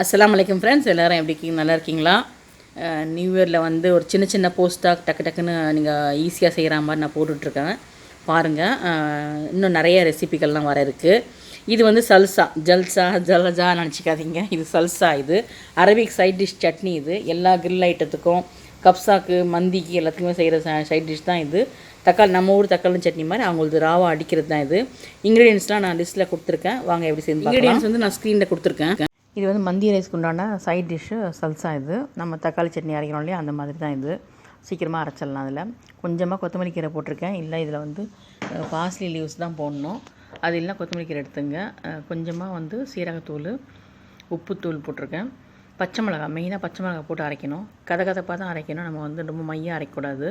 அஸ்ஸலாமு அலைக்கும் ஃப்ரெண்ட்ஸ் எல்லோரும் எப்படி இருக்கீங்க? நல்லா இருக்கீங்களா? நியூ இயரில் வந்து ஒரு சின்ன சின்ன போஸ்ட்டாக டக்கு டக்குன்னு நீங்கள் ஈஸியாக செய்கிற மாதிரி நான் போட்டுட்ருக்கேன். பாருங்கள் இன்னும் நிறைய ரெசிபிகள்லாம் வர இருக்குது இது வந்து சல்சா ஜல்சா ஜலஜா நினச்சிக்காதீங்க. இது சல்சா இது. அரபிக் சைட் டிஷ் சட்னி இது. எல்லா grill ஐட்டத்துக்கும் கப்சாக்கு மந்திக்கு எல்லாத்துக்குமே செய்கிற சைட் டிஷ் தான் இது. தக்காளி நம்ம ஊர் தக்காளி சட்னி மாதிரி அவங்களுக்கு ராவா அடிக்கிறது தான் இது. இன்க்ரீடியன்ஸ்லாம் நான் லிஸ்ட்டில் கொடுத்துருக்கேன். வாங்க எப்படி செஞ்சு இன்க்ரீடியன்ஸ் வந்து நான் ஸ்க்ரீனில் கொடுத்துருக்கேன். இது வந்து மந்தி ரைஸ்க்கு உண்டான சைட் டிஷ்ஷு சல்சா இது. நம்ம தக்காளி சட்னி அரைக்கிறோம் இல்லையா? அந்த மாதிரி தான் இது. சீக்கிரமாக அரைச்சிடலாம் அதில். கொஞ்சமாக கொத்தமல்லி கீரை போட்டிருக்கேன். இல்லை இதில் வந்து பாஸ்லி லீவ்ஸ் தான் போடணும். அது இல்லைனா கொத்தமல்லி கீரை எடுத்துங்க. கொஞ்சமாக வந்து சீரகத்தூள் உப்புத்தூள் போட்டிருக்கேன். பச்சை மிளகா மெயினாக பச்சை மிளகா போட்டு அரைக்கணும். கதை கதப்பாக தான் அரைக்கணும். நம்ம வந்து ரொம்ப மையாக அரைக்கக்கூடாது.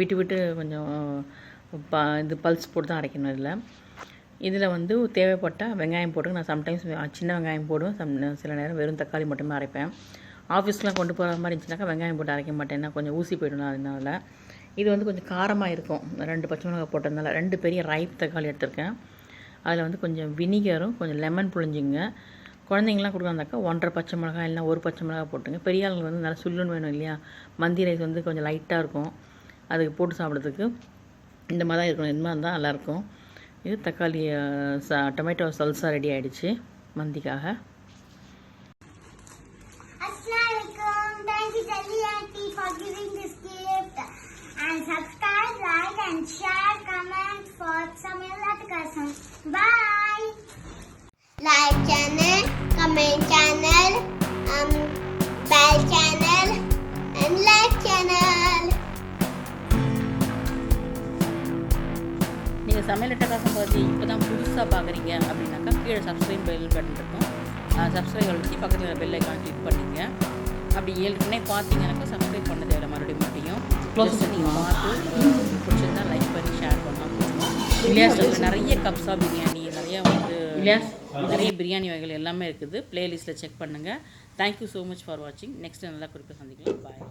விட்டு விட்டு கொஞ்சம் ப இது பல்ஸ் போட்டு தான் அரைக்கணும் இதில். இதில் வந்து தேவைப்பட்டால் வெங்காயம் போட்டு நான் சம்டைம்ஸ் சின்ன வெங்காயம் போடுவேன். சம் சில நேரம் வெறும் தக்காளி மட்டுமே அரைப்பேன். ஆஃபீஸ்லாம் கொண்டு போகிற மாதிரி இருந்துச்சுனாக்கா வெங்காயம் போட்டு அரைக்க மாட்டேன். ஏன்னா கொஞ்சம் ஊசி போயிடும் அதனால. இது வந்து கொஞ்சம் காரமாக இருக்கும். ரெண்டு பச்சை மிளகாய் போட்டதுனால ரெண்டு பெரிய ரைப் தக்காளி எடுத்திருக்கேன். அதில் வந்து கொஞ்சம் வினிகரும் கொஞ்சம் லெமன் புழிஞ்சிங்க. குழந்தைங்களாம் கொடுக்குறாந்தாக்கா ஒன்றரை பச்சை மிளகாய் இல்லைனா ஒரு பச்சை மிளகாய் போட்டுங்க. பெரிய ஆளுங்க வந்து நல்லா சுல்லுன்னு வேணும் இல்லையா? மந்தி ரைஸ் வந்து கொஞ்சம் லைட்டாக இருக்கும். அதுக்கு போட்டு சாப்பிட்றதுக்கு இந்த மாதிரி தான் இருக்கணும். இந்த மாதிரி இருந்தால் நல்லாயிருக்கும். இது தக்காளி அஹ், ச டொமேட்டோ சல்சா ரெடி ஆயிடுச்சு மந்திக்காக Assalamualaikum. Thank you, Jelly Auntie, for giving this gift. And subscribe, like, and share, comment for Samila Kasam. Bye. நீங்கள் சமையல் டக்காசம் பற்றி இப்போ தான் புதுசாக பார்க்குறீங்க அப்படின்னாக்கா கீழே சப்ஸ்கிரைப் பெல் பட்டன் இருக்கும். சப்ஸ்கிரைப் அழுத்தி பக்கத்தில் பெல் ஐக்கான் கிளிக் பண்ணிங்க. அப்படி ஏற்கனவே பார்த்தீங்கன்னாக்கா சப்ஸ்கிரைப் பண்ண தேவை மறுபடியும் க்ளோஸ் நீங்கள் பார்த்து பிடிச்சிருந்தா லைக் பண்ணி ஷேர் பண்ணலாம். இலியாஸில் நிறைய கப்ஸா பிரியாணி நிறைய வந்து நிறைய பிரியாணி வகைகள் எல்லாமே இருக்குது. பிளேலிஸ்ட்டில் செக் பண்ணுங்கள் thank you so much for வாட்சிங் நெக்ஸ்ட் நல்லா குறிப்பாக சந்திக்கலாம். பாய்